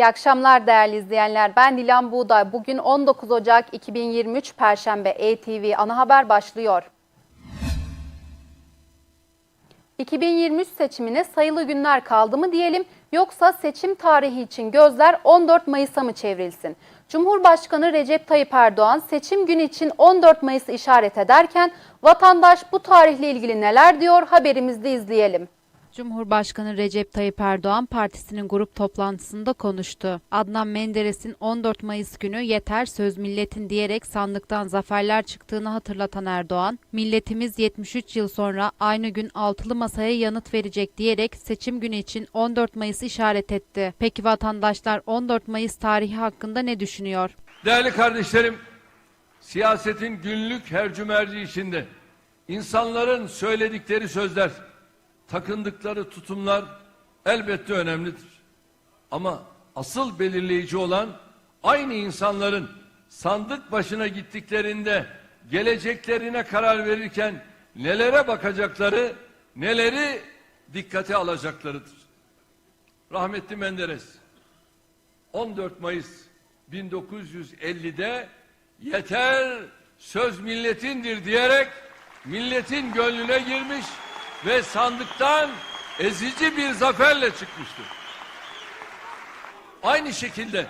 İyi akşamlar değerli izleyenler. Ben Dilan Buğday. Bugün 19 Ocak 2023 Perşembe ETV Ana Haber başlıyor. 2023 seçimine sayılı günler kaldı mı diyelim yoksa seçim tarihi için gözler 14 Mayıs'a mı çevrilsin? Cumhurbaşkanı Recep Tayyip Erdoğan seçim günü için 14 Mayıs'ı işaret ederken vatandaş bu tarihle ilgili neler diyor haberimizde izleyelim. Cumhurbaşkanı Recep Tayyip Erdoğan partisinin grup toplantısında konuştu. Adnan Menderes'in 14 Mayıs günü yeter söz milletin diyerek sandıktan zaferler çıktığını hatırlatan Erdoğan, milletimiz 73 yıl sonra aynı gün altılı masaya yanıt verecek diyerek seçim günü için 14 Mayıs'ı işaret etti. Peki vatandaşlar 14 Mayıs tarihi hakkında ne düşünüyor? Değerli kardeşlerim, siyasetin günlük hercümerci içinde insanların söyledikleri sözler, takındıkları tutumlar elbette önemlidir. Ama asıl belirleyici olan aynı insanların sandık başına gittiklerinde geleceklerine karar verirken nelere bakacakları, neleri dikkate alacaklarıdır. Rahmetli Menderes 14 Mayıs 1950'de yeter söz milletindir diyerek milletin gönlüne girmiş ve sandıktan ezici bir zaferle çıkmıştır. Aynı şekilde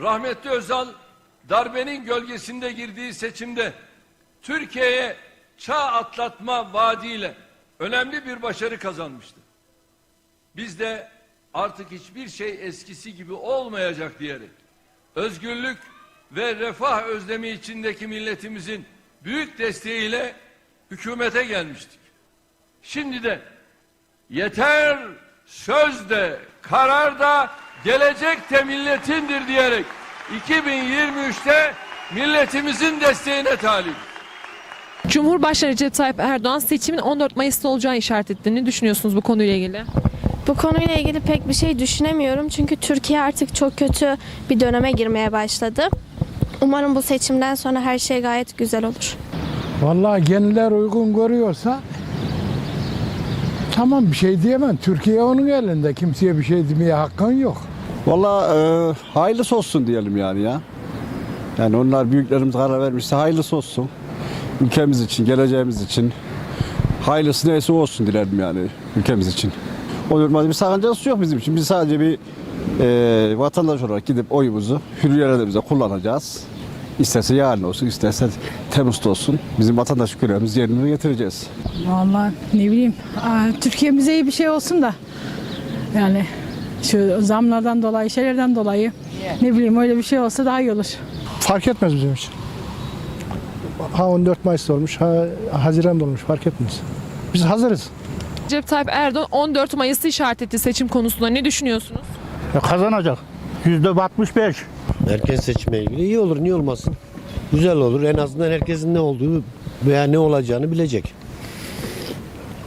rahmetli Özal darbenin gölgesinde girdiği seçimde Türkiye'ye çağ atlatma vaadiyle önemli bir başarı kazanmıştı. Biz de artık hiçbir şey eskisi gibi olmayacak diyerek özgürlük ve refah özlemi içindeki milletimizin büyük desteğiyle hükümete gelmiştik. Şimdi de yeter söz de karar da gelecek de milletindir diyerek 2023'te milletimizin desteğine talip. Cumhurbaşkanı Recep Tayyip Erdoğan seçimin 14 Mayıs'ta olacağını işaret etti. Ne düşünüyorsunuz bu konuyla ilgili? Bu konuyla ilgili pek bir şey düşünemiyorum çünkü Türkiye artık çok kötü bir döneme girmeye başladı. Umarım bu seçimden sonra her şey gayet güzel olur. Vallahi kendiler uygun görüyorsa tamam bir şey diyemem. Türkiye onun elinde. Kimseye bir şey demeye hakkın yok. Valla e, hayırlısı olsun diyelim yani ya. Yani onlar büyüklerimiz karar vermişse hayırlısı olsun. Ülkemiz için, geleceğimiz için. Hayırlısı neyse olsun dilerim yani ülkemiz için. O durumda bir sakıncası yok bizim için. Biz sadece bir e, vatandaş olarak gidip oyumuzu hür irademize kullanacağız. İsterse yarın olsun, isterse Temmuz'da olsun. Bizim vatandaş görevimizi yerine getireceğiz. Vallahi ne bileyim aa, Türkiye'mize iyi bir şey olsun da yani şu zamlardan dolayı şeylerden dolayı ne bileyim öyle bir şey olsa daha iyi olur. Fark etmez bizim için. Ha 14 Mayıs'ta olmuş, ha Haziran'da olmuş fark etmez. Biz hazırız. Recep Tayyip Erdoğan 14 Mayıs'ı işaret etti seçim konusunda. Ne düşünüyorsunuz? kazanacak. Yüzde 65. Erken seçime ilgili iyi olur, niye olmasın? Güzel olur. En azından herkesin ne olduğu veya ne olacağını bilecek.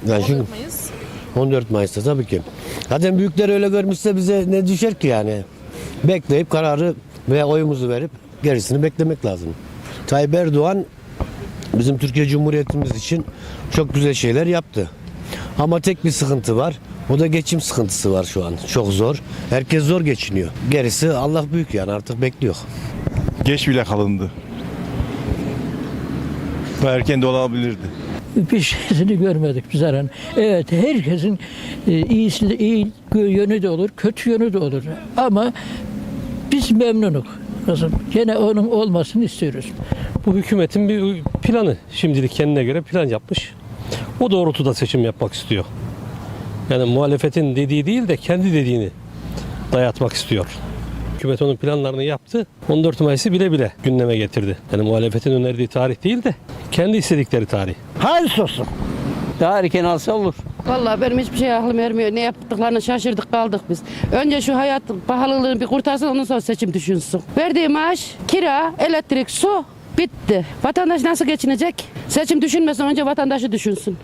Yani şimdi 14 Mayıs. 14 Mayıs'ta tabii ki. Zaten büyükler öyle görmüşse bize ne düşer ki yani? Bekleyip kararı veya oyumuzu verip gerisini beklemek lazım. Tayyip Erdoğan bizim Türkiye Cumhuriyetimiz için çok güzel şeyler yaptı. Ama tek bir sıkıntı var. O da geçim sıkıntısı var şu an. Çok zor. Herkes zor geçiniyor. Gerisi Allah büyük yani artık bekliyor. geç bile kalındı. Bu erken de olabilirdi. bir şeysini görmedik biz Aran. Evet herkesin e, iyisi de iyi yönü de olur, kötü yönü de olur. Ama biz memnunuk. Kızım gene onun olmasını istiyoruz. Bu hükümetin bir planı. Şimdilik kendine göre plan yapmış. O doğrultuda seçim yapmak istiyor. Yani muhalefetin dediği değil de kendi dediğini dayatmak istiyor. Hükümet onun planlarını yaptı. 14 Mayıs'ı bile bile gündeme getirdi. Yani muhalefetin önerdiği tarih değil de kendi istedikleri tarih. Hayırlısı olsun. Daha erken alsa olur. Vallahi benim hiçbir şey aklım ermiyor. Ne yaptıklarını şaşırdık kaldık biz. Önce şu hayat pahalılığını bir kurtarsın ondan sonra seçim düşünsün. Verdiği maaş, kira, elektrik, su bitti. Vatandaş nasıl geçinecek? Seçim düşünmesin önce vatandaşı düşünsün.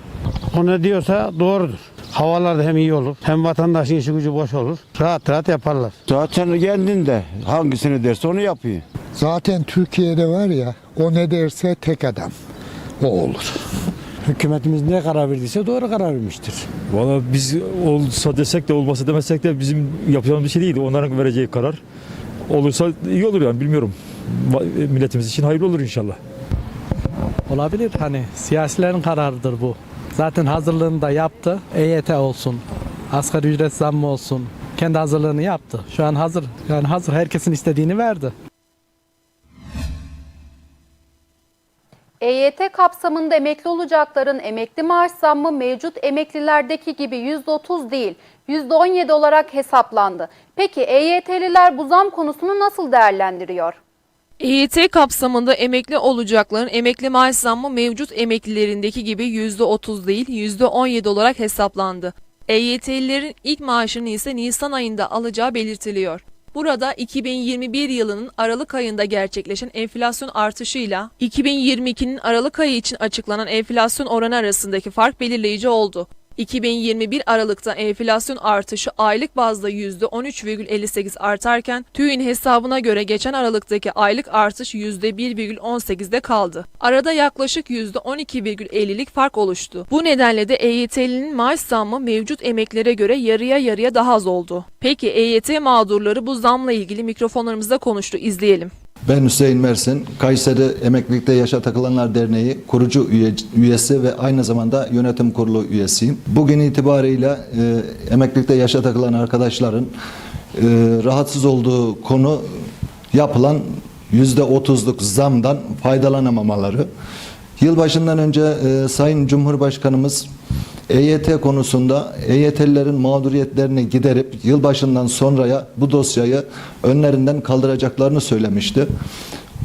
O ne diyorsa doğrudur. Havalar da hem iyi olur, hem vatandaşın işi gücü boş olur. Rahat rahat yaparlar. Zaten kendinde hangisini derse onu yapıyor. Zaten Türkiye'de var ya, o ne derse tek adam. O olur. Hükümetimiz ne karar verdiyse doğru karar vermiştir. Valla biz olsa desek de olmasa demesek de bizim yapacağımız bir şey değil. Onların vereceği karar. Olursa iyi olur yani bilmiyorum. Milletimiz için hayırlı olur inşallah. Olabilir hani siyasilerin kararıdır bu. Zaten hazırlığını da yaptı. EYT olsun, asgari ücret zammı olsun. Kendi hazırlığını yaptı. Şu an hazır. Yani hazır herkesin istediğini verdi. EYT kapsamında emekli olacakların emekli maaş zammı mevcut emeklilerdeki gibi %30 değil, %17 olarak hesaplandı. Peki EYT'liler bu zam konusunu nasıl değerlendiriyor? EYT kapsamında emekli olacakların emekli maaş zammı mevcut emeklilerindeki gibi %30 değil %17 olarak hesaplandı. EYT'lilerin ilk maaşını ise Nisan ayında alacağı belirtiliyor. Burada 2021 yılının Aralık ayında gerçekleşen enflasyon artışıyla 2022'nin Aralık ayı için açıklanan enflasyon oranı arasındaki fark belirleyici oldu. 2021 Aralık'ta enflasyon artışı aylık bazda %13,58 artarken TÜİ'nin hesabına göre geçen Aralık'taki aylık artış %1,18'de kaldı. Arada yaklaşık %12,50'lik fark oluştu. Bu nedenle de EYT'linin maaş zammı mevcut emeklere göre yarıya yarıya daha az oldu. Peki EYT mağdurları bu zamla ilgili mikrofonlarımızda konuştu. İzleyelim. Ben Hüseyin Mersin, Kayseri Emeklilikte Yaşa Takılanlar Derneği kurucu üye- üyesi ve aynı zamanda yönetim kurulu üyesiyim. Bugün itibarıyla e, emeklilikte yaşa takılan arkadaşların e, rahatsız olduğu konu yapılan %30'luk zamdan faydalanamamaları. Yılbaşından önce e, Sayın Cumhurbaşkanımız EYT konusunda EYT'lilerin mağduriyetlerini giderip yılbaşından sonraya bu dosyayı önlerinden kaldıracaklarını söylemişti.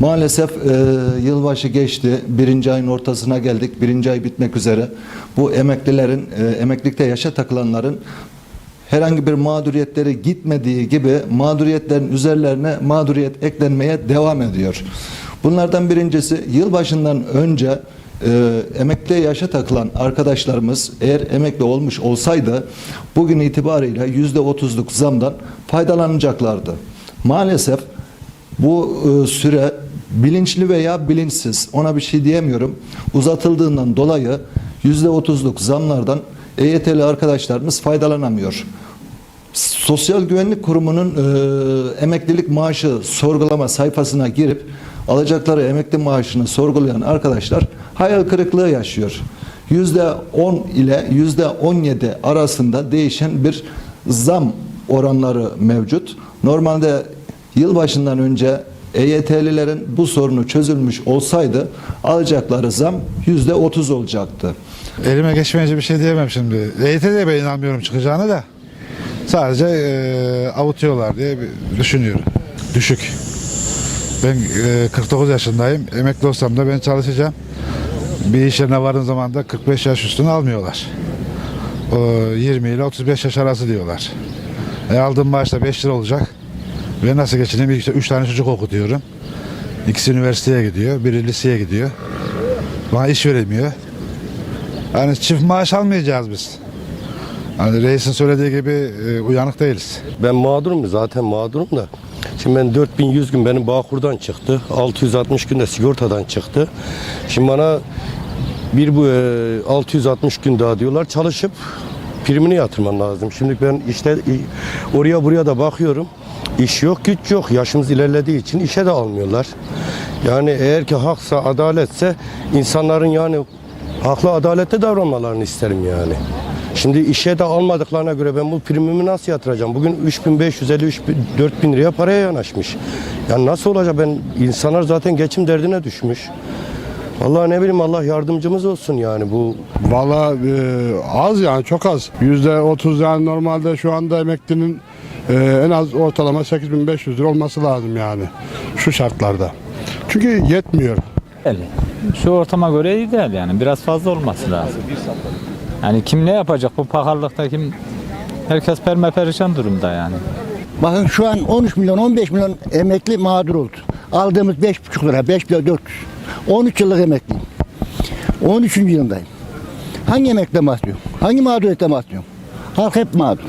Maalesef e, yılbaşı geçti. Birinci ayın ortasına geldik. Birinci ay bitmek üzere. Bu emeklilerin, e, emeklilikte yaşa takılanların herhangi bir mağduriyetleri gitmediği gibi mağduriyetlerin üzerlerine mağduriyet eklenmeye devam ediyor. Bunlardan birincisi yılbaşından önce e, emekli yaşa takılan arkadaşlarımız eğer emekli olmuş olsaydı bugün itibarıyla yüzde otuzluk zamdan faydalanacaklardı. Maalesef bu e, süre bilinçli veya bilinçsiz ona bir şey diyemiyorum uzatıldığından dolayı yüzde otuzluk zamlardan EYT'li arkadaşlarımız faydalanamıyor. Sosyal Güvenlik Kurumu'nun e, emeklilik maaşı sorgulama sayfasına girip alacakları emekli maaşını sorgulayan arkadaşlar hayal kırıklığı yaşıyor. Yüzde 10 ile yüzde 17 arasında değişen bir zam oranları mevcut. Normalde yılbaşından önce EYT'lilerin bu sorunu çözülmüş olsaydı alacakları zam yüzde 30 olacaktı. Elime geçmeyince bir şey diyemem şimdi. EYT'de ben inanmıyorum çıkacağına da. Sadece e, avutuyorlar diye düşünüyorum. Düşük. Ben e, 49 yaşındayım. Emekli olsam da ben çalışacağım. Bir iş yerine varın zaman da 45 yaş üstünü almıyorlar. O 20 ile 35 yaş arası diyorlar. E, aldığım maaş da 5 lira olacak. Ve nasıl geçineyim? İşte 3 tane çocuk okutuyorum. İkisi üniversiteye gidiyor, biri liseye gidiyor. Bana iş veremiyor. Yani çift maaş almayacağız biz. Hani reisin söylediği gibi e, uyanık değiliz. Ben mağdurum zaten mağdurum da. Şimdi ben 4100 gün benim Bağkur'dan çıktı. 660 gün de sigortadan çıktı. Şimdi bana bir bu e, 660 gün daha diyorlar çalışıp primini yatırman lazım. Şimdi ben işte e, oraya buraya da bakıyorum. İş yok, güç yok. Yaşımız ilerlediği için işe de almıyorlar. Yani eğer ki haksa, adaletse insanların yani haklı adalette davranmalarını isterim yani. Şimdi işe de almadıklarına göre ben bu primimi nasıl yatıracağım? Bugün 3550 3000 4000 liraya paraya yanaşmış. Yani nasıl olacak ben insanlar zaten geçim derdine düşmüş. Vallahi ne bileyim Allah yardımcımız olsun yani bu Valla e, az yani çok az. Yüzde otuz yani normalde şu anda emeklinin e, en az ortalama 8500 lira olması lazım yani şu şartlarda. Çünkü yetmiyor. Şu ortama göre ideal yani biraz fazla olması lazım. Yani kim ne yapacak bu pahalılıkta kim herkes perme perişan durumda yani. Bakın şu an 13 milyon 15 milyon emekli mağdur oldu. Aldığımız 5,5 lira 5 lira 400. 13 yıllık emekliyim. 13. yılındayım. Hangi emekle bahsediyorum? Hangi mağduriyetle bahsediyorum? Halk hep mağdur.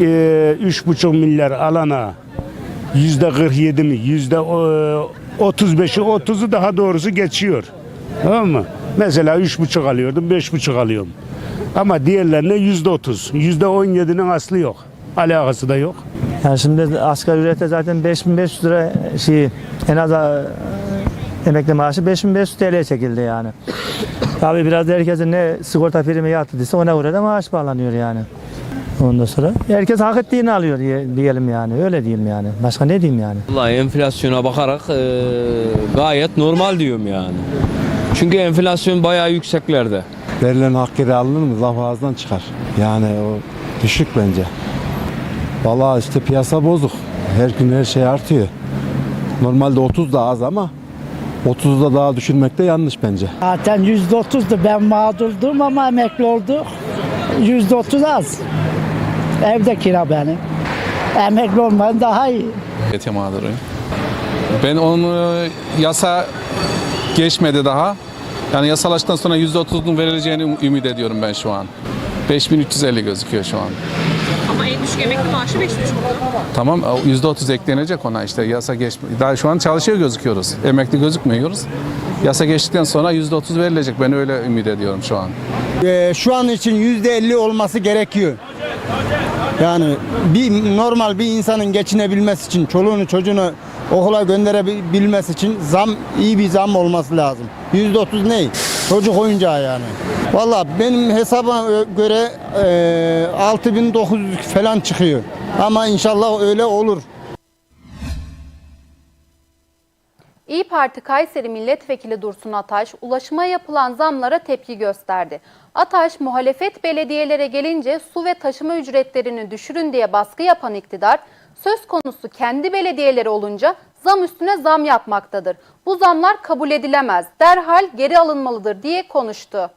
Ee, üç buçuk milyar alana yüzde 47 mi yüzde 35'i 30'u daha doğrusu geçiyor. Tamam mı? Mesela üç buçuk alıyordum, beş buçuk alıyorum. Ama diğerlerine yüzde otuz, yüzde on yedinin aslı yok. Alakası da yok. Yani şimdi asgari ücrete zaten 5500 lira şey en az e, emekli maaşı 5500 TL çekildi yani. Tabii biraz da herkesin ne sigorta primi yattıysa ona göre de maaş bağlanıyor yani. Ondan sonra herkes hak ettiğini alıyor diye- diyelim yani. Öyle diyeyim yani. Başka ne diyeyim yani? Vallahi enflasyona bakarak eee, gayet normal diyorum yani. Çünkü enflasyon bayağı yükseklerde. Verilen hak geri alınır mı? Laf ağızdan çıkar. Yani o düşük bence. Vallahi işte piyasa bozuk. Her gün her şey artıyor. Normalde 30 da az ama 30'da daha düşünmek de yanlış bence. Zaten yüzde otuzdu. Ben mağdurdum ama emekli olduk. Yüzde otuz az. Evde kira benim. Emekli olmayan daha iyi. EYT mağduruyum. Ben onu yasa geçmedi daha. Yani yasalaştıktan sonra %30'un verileceğini ümit ediyorum ben şu an. 5350 gözüküyor şu an. Ama en düşük emekli maaşı 5,5 Tamam %30 eklenecek ona işte yasa geç. Daha şu an çalışıyor gözüküyoruz. Emekli gözükmüyoruz. Yasa geçtikten sonra %30 verilecek. Ben öyle ümit ediyorum şu an. şu an için %50 olması gerekiyor. Yani bir normal bir insanın geçinebilmesi için, çoluğunu çocuğunu okula gönderebilmesi için zam iyi bir zam olması lazım. %30 ne? Çocuk oyuncağı yani. Valla benim hesaba göre e, 6900 falan çıkıyor. Ama inşallah öyle olur. İyi Parti Kayseri Milletvekili Dursun Ataş, ulaşıma yapılan zamlara tepki gösterdi. Ataş, muhalefet belediyelere gelince su ve taşıma ücretlerini düşürün diye baskı yapan iktidar, söz konusu kendi belediyeleri olunca zam üstüne zam yapmaktadır. Bu zamlar kabul edilemez, derhal geri alınmalıdır diye konuştu.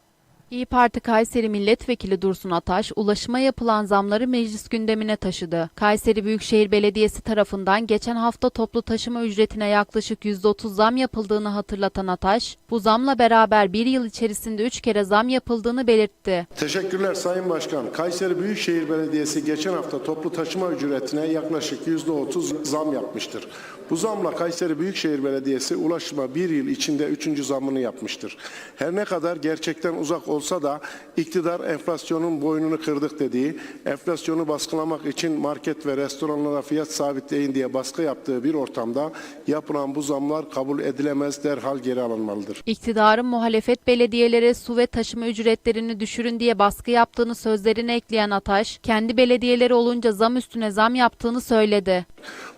İyi Parti Kayseri Milletvekili Dursun Ataş, ulaşıma yapılan zamları meclis gündemine taşıdı. Kayseri Büyükşehir Belediyesi tarafından geçen hafta toplu taşıma ücretine yaklaşık %30 zam yapıldığını hatırlatan Ataş, bu zamla beraber bir yıl içerisinde 3 kere zam yapıldığını belirtti. Teşekkürler Sayın Başkan. Kayseri Büyükşehir Belediyesi geçen hafta toplu taşıma ücretine yaklaşık %30 zam yapmıştır. Bu zamla Kayseri Büyükşehir Belediyesi ulaşıma bir yıl içinde üçüncü zamını yapmıştır. Her ne kadar gerçekten uzak olsa da iktidar enflasyonun boynunu kırdık dediği, enflasyonu baskılamak için market ve restoranlara fiyat sabitleyin diye baskı yaptığı bir ortamda yapılan bu zamlar kabul edilemez derhal geri alınmalıdır. İktidarın muhalefet belediyelere su ve taşıma ücretlerini düşürün diye baskı yaptığını sözlerine ekleyen Ataş, kendi belediyeleri olunca zam üstüne zam yaptığını söyledi.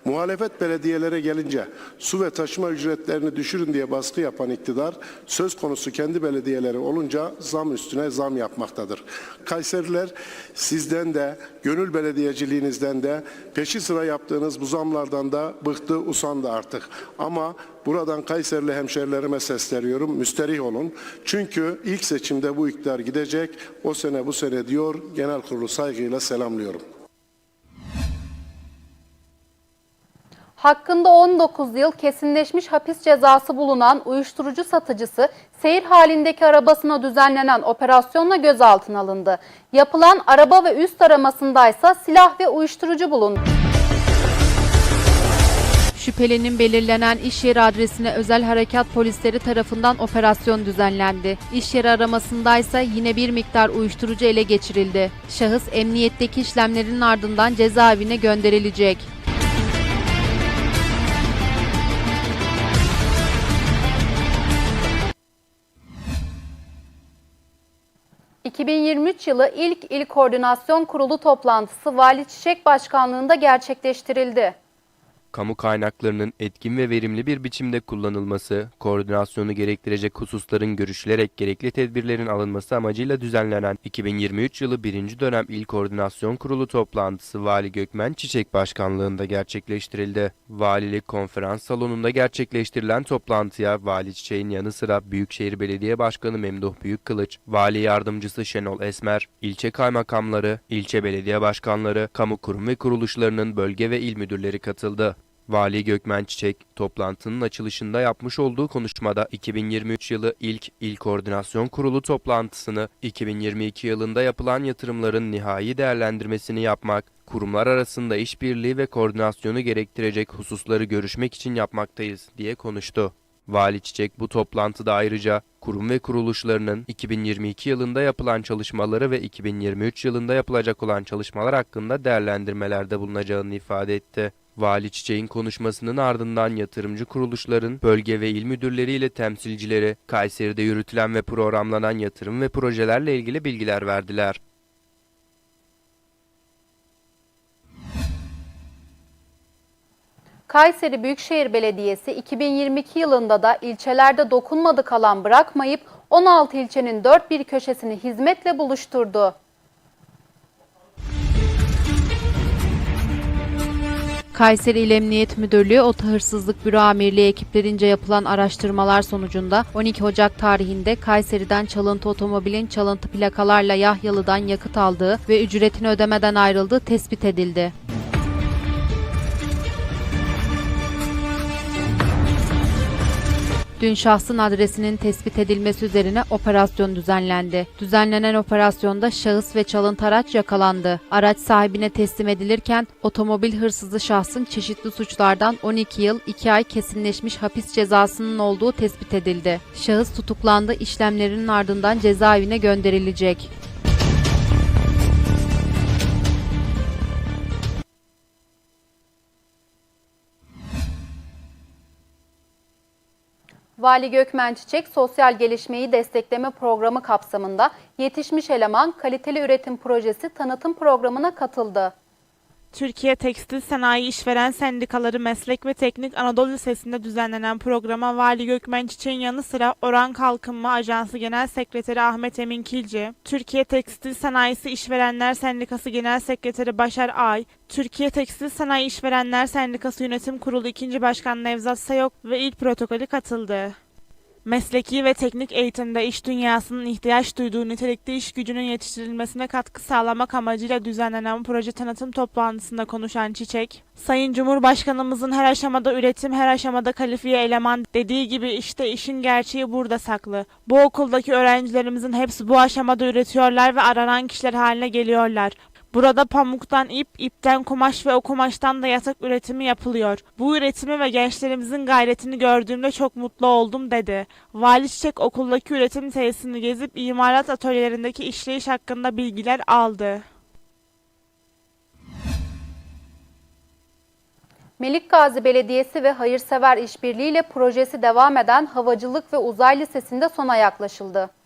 Muhalefet belediyelere gelince su ve taşıma ücretlerini düşürün diye baskı yapan iktidar söz konusu kendi belediyeleri olunca zam üstüne zam yapmaktadır. Kayseriler sizden de gönül belediyeciliğinizden de peşi sıra yaptığınız bu zamlardan da bıktı usandı artık. Ama buradan Kayserili hemşerilerime sesleniyorum müsterih olun. Çünkü ilk seçimde bu iktidar gidecek o sene bu sene diyor genel kurulu saygıyla selamlıyorum. Hakkında 19 yıl kesinleşmiş hapis cezası bulunan uyuşturucu satıcısı seyir halindeki arabasına düzenlenen operasyonla gözaltına alındı. Yapılan araba ve üst aramasındaysa silah ve uyuşturucu bulundu. Şüphelinin belirlenen iş yeri adresine özel harekat polisleri tarafından operasyon düzenlendi. İş yeri aramasındaysa yine bir miktar uyuşturucu ele geçirildi. Şahıs emniyetteki işlemlerin ardından cezaevine gönderilecek. ...2023 yılı ilk İl Koordinasyon Kurulu toplantısı Vali Çiçek Başkanlığında gerçekleştirildi. Kamu kaynaklarının etkin ve verimli bir biçimde kullanılması, koordinasyonu gerektirecek hususların görüşülerek gerekli tedbirlerin alınması amacıyla düzenlenen 2023 yılı 1. dönem İl Koordinasyon Kurulu toplantısı Vali Gökmen Çiçek Başkanlığında gerçekleştirildi. Valilik Konferans Salonu'nda gerçekleştirilen toplantıya Vali Çiçek'in yanı sıra Büyükşehir Belediye Başkanı Memduh Büyükkılıç, Vali Yardımcısı Şenol Esmer, ilçe kaymakamları, ilçe belediye başkanları, kamu kurum ve kuruluşlarının bölge ve il müdürleri katıldı. Vali Gökmen Çiçek, toplantının açılışında yapmış olduğu konuşmada 2023 yılı ilk İl Koordinasyon Kurulu toplantısını 2022 yılında yapılan yatırımların nihai değerlendirmesini yapmak, kurumlar arasında işbirliği ve koordinasyonu gerektirecek hususları görüşmek için yapmaktayız diye konuştu. Vali Çiçek bu toplantıda ayrıca kurum ve kuruluşlarının 2022 yılında yapılan çalışmaları ve 2023 yılında yapılacak olan çalışmalar hakkında değerlendirmelerde bulunacağını ifade etti. Vali Çiçek'in konuşmasının ardından yatırımcı kuruluşların bölge ve il müdürleriyle temsilcileri Kayseri'de yürütülen ve programlanan yatırım ve projelerle ilgili bilgiler verdiler. Kayseri Büyükşehir Belediyesi 2022 yılında da ilçelerde dokunmadık alan bırakmayıp 16 ilçenin dört bir köşesini hizmetle buluşturdu. Kayseri İl Emniyet Müdürlüğü Oto Hırsızlık Büro Amirliği ekiplerince yapılan araştırmalar sonucunda 12 Ocak tarihinde Kayseri'den çalıntı otomobilin çalıntı plakalarla Yahyalı'dan yakıt aldığı ve ücretini ödemeden ayrıldığı tespit edildi. Dün şahsın adresinin tespit edilmesi üzerine operasyon düzenlendi. Düzenlenen operasyonda şahıs ve çalıntı araç yakalandı. Araç sahibine teslim edilirken otomobil hırsızı şahsın çeşitli suçlardan 12 yıl 2 ay kesinleşmiş hapis cezasının olduğu tespit edildi. Şahıs tutuklandı, işlemlerinin ardından cezaevine gönderilecek. Vali Gökmen Çiçek Sosyal Gelişmeyi Destekleme Programı kapsamında Yetişmiş Eleman Kaliteli Üretim Projesi tanıtım programına katıldı. Türkiye Tekstil Sanayi İşveren Sendikaları Meslek ve Teknik Anadolu Lisesi'nde düzenlenen programa Vali Gökmen Çiçek'in yanı sıra Oran Kalkınma Ajansı Genel Sekreteri Ahmet Emin Kilci, Türkiye Tekstil Sanayisi İşverenler Sendikası Genel Sekreteri Başar Ay, Türkiye Tekstil Sanayi İşverenler Sendikası Yönetim Kurulu 2. Başkan Nevzat Sayok ve İl Protokolü katıldı. Mesleki ve teknik eğitimde iş dünyasının ihtiyaç duyduğu nitelikli iş gücünün yetiştirilmesine katkı sağlamak amacıyla düzenlenen proje tanıtım toplantısında konuşan Çiçek, Sayın Cumhurbaşkanımızın her aşamada üretim, her aşamada kalifiye eleman dediği gibi işte işin gerçeği burada saklı. Bu okuldaki öğrencilerimizin hepsi bu aşamada üretiyorlar ve aranan kişiler haline geliyorlar. Burada pamuktan ip, ipten kumaş ve o kumaştan da yatak üretimi yapılıyor. Bu üretimi ve gençlerimizin gayretini gördüğümde çok mutlu oldum dedi. Vali Çiçek okuldaki üretim tesisini gezip imalat atölyelerindeki işleyiş hakkında bilgiler aldı. Melikgazi Belediyesi ve Hayırsever İşbirliği ile projesi devam eden Havacılık ve Uzay Lisesi'nde sona yaklaşıldı.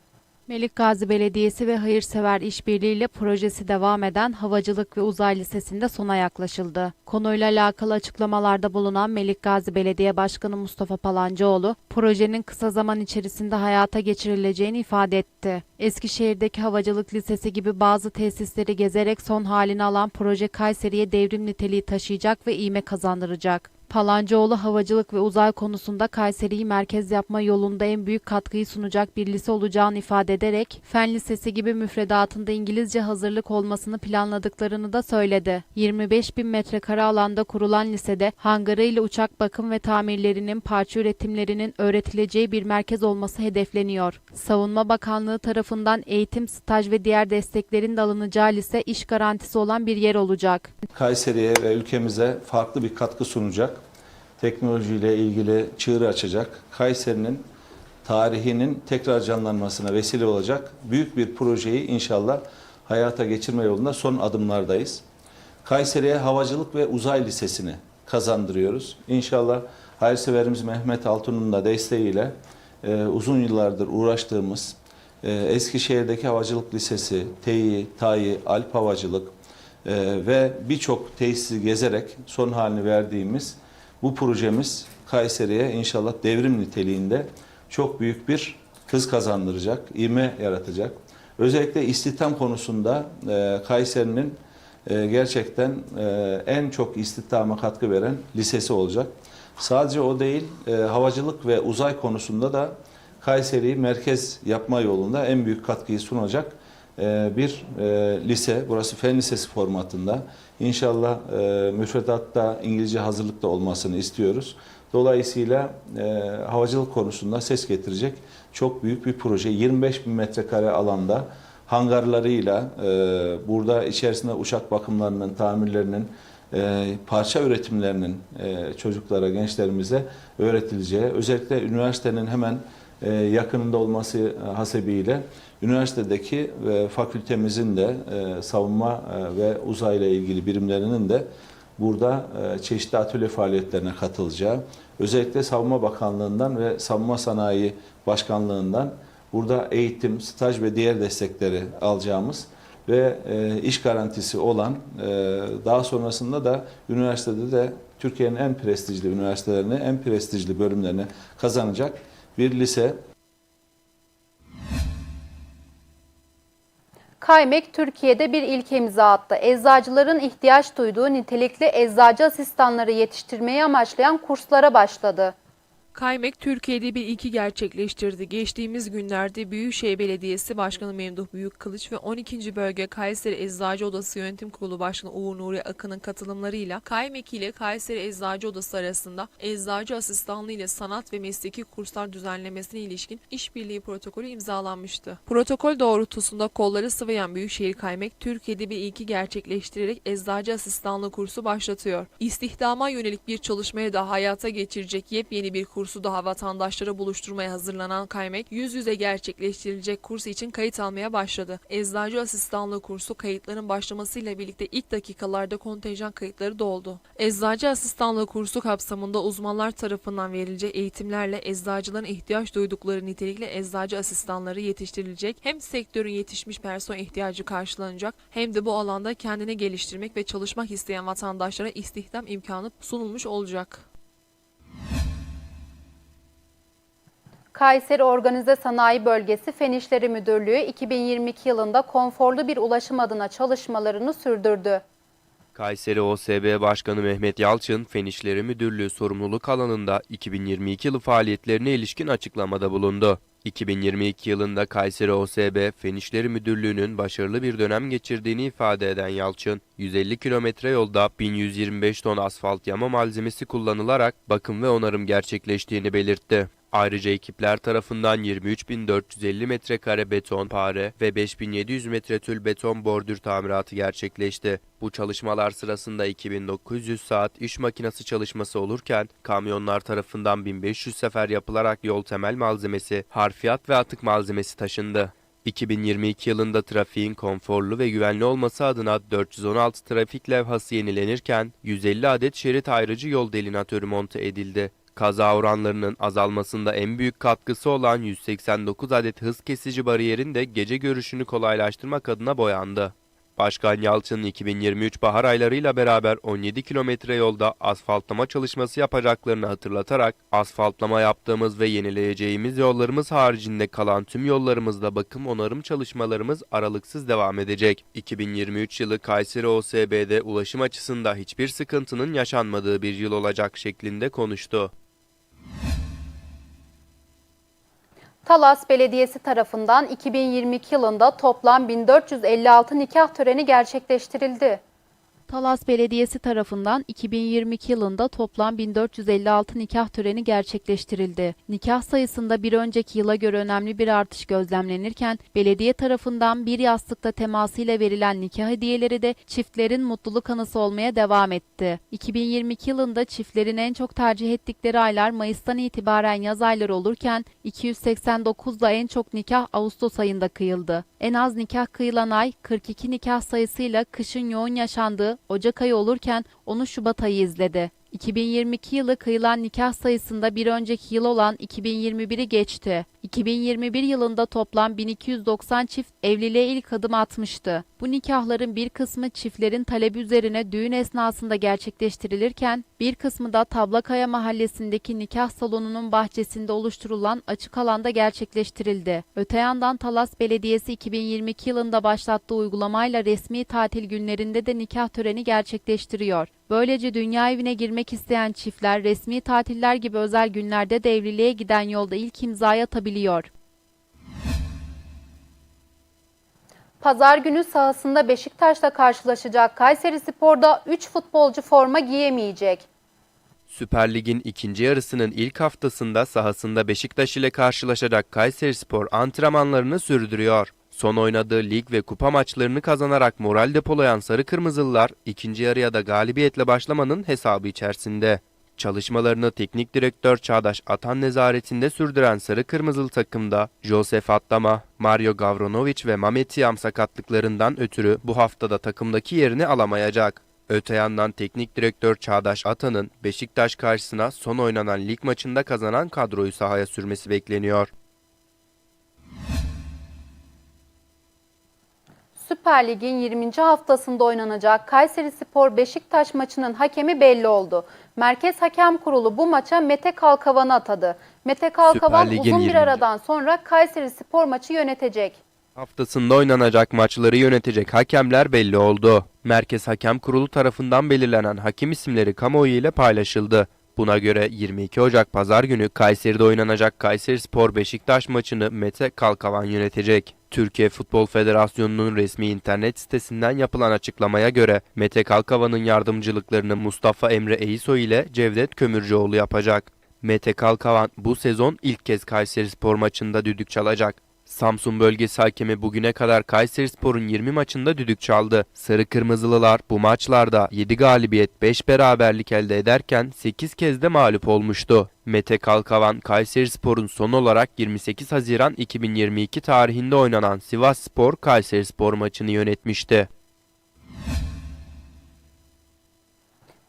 Melikgazi Belediyesi ve Hayırsever İşbirliği ile projesi devam eden Havacılık ve Uzay Lisesi'nde sona yaklaşıldı. Konuyla alakalı açıklamalarda bulunan Melikgazi Belediye Başkanı Mustafa Palancıoğlu, projenin kısa zaman içerisinde hayata geçirileceğini ifade etti. Eskişehir'deki Havacılık Lisesi gibi bazı tesisleri gezerek son halini alan proje Kayseri'ye devrim niteliği taşıyacak ve iğme kazandıracak. Palancıoğlu havacılık ve uzay konusunda Kayseri'yi merkez yapma yolunda en büyük katkıyı sunacak bir lise olacağını ifade ederek Fen Lisesi gibi müfredatında İngilizce hazırlık olmasını planladıklarını da söyledi. 25 bin metrekare alanda kurulan lisede hangarı ile uçak bakım ve tamirlerinin parça üretimlerinin öğretileceği bir merkez olması hedefleniyor. Savunma Bakanlığı tarafından eğitim, staj ve diğer desteklerin de alınacağı lise iş garantisi olan bir yer olacak. Kayseri'ye ve ülkemize farklı bir katkı sunacak. Teknolojiyle ilgili çığırı açacak. Kayseri'nin tarihinin tekrar canlanmasına vesile olacak büyük bir projeyi inşallah hayata geçirme yolunda son adımlardayız. Kayseri'ye Havacılık ve Uzay Lisesi'ni kazandırıyoruz. İnşallah hayırseverimiz Mehmet Altun'un da desteğiyle e, uzun yıllardır uğraştığımız e, Eskişehir'deki Havacılık Lisesi, TEİ, TAİ, Alp Havacılık, ee, ve birçok tesisi gezerek son halini verdiğimiz bu projemiz Kayseri'ye inşallah devrim niteliğinde çok büyük bir hız kazandıracak, ivme yaratacak. Özellikle istihdam konusunda e, Kayseri'nin e, gerçekten e, en çok istihdama katkı veren lisesi olacak. Sadece o değil, e, havacılık ve uzay konusunda da Kayseri'yi merkez yapma yolunda en büyük katkıyı sunacak e, bir e, lise. Burası fen lisesi formatında. İnşallah e, müfredatta İngilizce hazırlıkta olmasını istiyoruz. Dolayısıyla e, havacılık konusunda ses getirecek çok büyük bir proje. 25 bin metrekare alanda hangarlarıyla e, burada içerisinde uçak bakımlarının, tamirlerinin, e, parça üretimlerinin e, çocuklara, gençlerimize öğretileceği, özellikle üniversitenin hemen yakınında olması e, hasebiyle üniversitedeki ve fakültemizin de e, savunma e, ve uzayla ilgili birimlerinin de burada e, çeşitli atölye faaliyetlerine katılacağı, özellikle Savunma Bakanlığı'ndan ve Savunma Sanayi Başkanlığı'ndan burada eğitim, staj ve diğer destekleri alacağımız ve e, iş garantisi olan e, daha sonrasında da üniversitede de Türkiye'nin en prestijli üniversitelerini, en prestijli bölümlerini kazanacak bir lise Kaymek Türkiye'de bir ilke imza attı. Eczacıların ihtiyaç duyduğu nitelikli eczacı asistanları yetiştirmeyi amaçlayan kurslara başladı. Kaymek Türkiye'de bir ilki gerçekleştirdi. Geçtiğimiz günlerde Büyükşehir Belediyesi Başkanı Memduh Büyükkılıç ve 12. Bölge Kayseri Eczacı Odası Yönetim Kurulu Başkanı Uğur Nuri Akın'ın katılımlarıyla Kaymek ile Kayseri Eczacı Odası arasında eczacı asistanlığı ile sanat ve mesleki kurslar düzenlemesine ilişkin işbirliği protokolü imzalanmıştı. Protokol doğrultusunda kolları sıvayan Büyükşehir Kaymek, Türkiye'de bir ilki gerçekleştirerek eczacı asistanlığı kursu başlatıyor. İstihdama yönelik bir çalışmaya da hayata geçirecek yepyeni bir kursu daha vatandaşlara buluşturmaya hazırlanan Kaymek, yüz yüze gerçekleştirilecek kurs için kayıt almaya başladı. Eczacı asistanlığı kursu kayıtların başlamasıyla birlikte ilk dakikalarda kontenjan kayıtları doldu. Eczacı asistanlığı kursu kapsamında uzmanlar tarafından verilecek eğitimlerle eczacıların ihtiyaç duydukları nitelikli eczacı asistanları yetiştirilecek, hem sektörün yetişmiş personel ihtiyacı karşılanacak hem de bu alanda kendini geliştirmek ve çalışmak isteyen vatandaşlara istihdam imkanı sunulmuş olacak. Kayseri Organize Sanayi Bölgesi Fen İşleri Müdürlüğü 2022 yılında konforlu bir ulaşım adına çalışmalarını sürdürdü. Kayseri OSB Başkanı Mehmet Yalçın, Fen İşleri Müdürlüğü sorumluluk alanında 2022 yılı faaliyetlerine ilişkin açıklamada bulundu. 2022 yılında Kayseri OSB Fen İşleri Müdürlüğü'nün başarılı bir dönem geçirdiğini ifade eden Yalçın, 150 kilometre yolda 1125 ton asfalt yama malzemesi kullanılarak bakım ve onarım gerçekleştiğini belirtti. Ayrıca ekipler tarafından 23.450 metrekare beton, pare ve 5.700 metre tül beton bordür tamiratı gerçekleşti. Bu çalışmalar sırasında 2900 saat iş makinesi çalışması olurken kamyonlar tarafından 1500 sefer yapılarak yol temel malzemesi, harfiyat ve atık malzemesi taşındı. 2022 yılında trafiğin konforlu ve güvenli olması adına 416 trafik levhası yenilenirken 150 adet şerit ayrıcı yol delinatörü monte edildi. Kaza oranlarının azalmasında en büyük katkısı olan 189 adet hız kesici bariyerin de gece görüşünü kolaylaştırmak adına boyandı. Başkan Yalçın'ın 2023 bahar aylarıyla beraber 17 kilometre yolda asfaltlama çalışması yapacaklarını hatırlatarak asfaltlama yaptığımız ve yenileyeceğimiz yollarımız haricinde kalan tüm yollarımızda bakım onarım çalışmalarımız aralıksız devam edecek. 2023 yılı Kayseri OSB'de ulaşım açısında hiçbir sıkıntının yaşanmadığı bir yıl olacak şeklinde konuştu. Talas Belediyesi tarafından 2022 yılında toplam 1456 nikah töreni gerçekleştirildi. Talas Belediyesi tarafından 2022 yılında toplam 1456 nikah töreni gerçekleştirildi. Nikah sayısında bir önceki yıla göre önemli bir artış gözlemlenirken belediye tarafından bir yastıkta temasıyla verilen nikah hediyeleri de çiftlerin mutluluk anısı olmaya devam etti. 2022 yılında çiftlerin en çok tercih ettikleri aylar Mayıs'tan itibaren yaz ayları olurken 289'da en çok nikah Ağustos ayında kıyıldı. En az nikah kıyılan ay 42 nikah sayısıyla kışın yoğun yaşandığı Ocak ayı olurken onu Şubat ayı izledi. 2022 yılı kıyılan nikah sayısında bir önceki yıl olan 2021'i geçti. 2021 yılında toplam 1290 çift evliliğe ilk adım atmıştı. Bu nikahların bir kısmı çiftlerin talebi üzerine düğün esnasında gerçekleştirilirken bir kısmı da Tablakaya mahallesindeki nikah salonunun bahçesinde oluşturulan açık alanda gerçekleştirildi. Öte yandan Talas Belediyesi 2022 yılında başlattığı uygulamayla resmi tatil günlerinde de nikah töreni gerçekleştiriyor. Böylece dünya evine girmek isteyen çiftler resmi tatiller gibi özel günlerde de evliliğe giden yolda ilk imzayı atabiliyor. Pazar günü sahasında Beşiktaş'la karşılaşacak Kayseri Spor'da 3 futbolcu forma giyemeyecek. Süper Lig'in ikinci yarısının ilk haftasında sahasında Beşiktaş ile karşılaşacak Kayserispor antrenmanlarını sürdürüyor. Son oynadığı lig ve kupa maçlarını kazanarak moral depolayan Sarı Kırmızılılar ikinci yarıya da galibiyetle başlamanın hesabı içerisinde. Çalışmalarını teknik direktör Çağdaş Atan nezaretinde sürdüren Sarı Kırmızılı takımda Josef Atlama, Mario Gavronovic ve Mamet Yam sakatlıklarından ötürü bu haftada takımdaki yerini alamayacak. Öte yandan teknik direktör Çağdaş Atan'ın Beşiktaş karşısına son oynanan lig maçında kazanan kadroyu sahaya sürmesi bekleniyor. Süper Lig'in 20. haftasında oynanacak Kayseri Spor Beşiktaş maçının hakemi belli oldu. Merkez Hakem Kurulu bu maça Mete Kalkavan'ı atadı. Mete Kalkavan Süper Lig'in uzun bir 20. aradan sonra Kayseri Spor maçı yönetecek. Haftasında oynanacak maçları yönetecek hakemler belli oldu. Merkez Hakem Kurulu tarafından belirlenen hakem isimleri kamuoyu ile paylaşıldı. Buna göre 22 Ocak Pazar günü Kayseri'de oynanacak Kayseri Spor Beşiktaş maçını Mete Kalkavan yönetecek. Türkiye Futbol Federasyonu'nun resmi internet sitesinden yapılan açıklamaya göre Mete Kalkavan'ın yardımcılıklarını Mustafa Emre Eisoy ile Cevdet Kömürcüoğlu yapacak. Mete Kalkavan bu sezon ilk kez Kayseri Spor maçında düdük çalacak. Samsun bölgesi hakemi bugüne kadar Kayserispor'un 20 maçında düdük çaldı. Sarı Kırmızılılar bu maçlarda 7 galibiyet 5 beraberlik elde ederken 8 kez de mağlup olmuştu. Mete Kalkavan Kayserispor'un son olarak 28 Haziran 2022 tarihinde oynanan Sivas Spor Kayserispor maçını yönetmişti.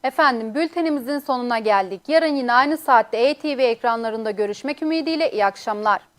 Efendim bültenimizin sonuna geldik. Yarın yine aynı saatte ETV ekranlarında görüşmek ümidiyle iyi akşamlar.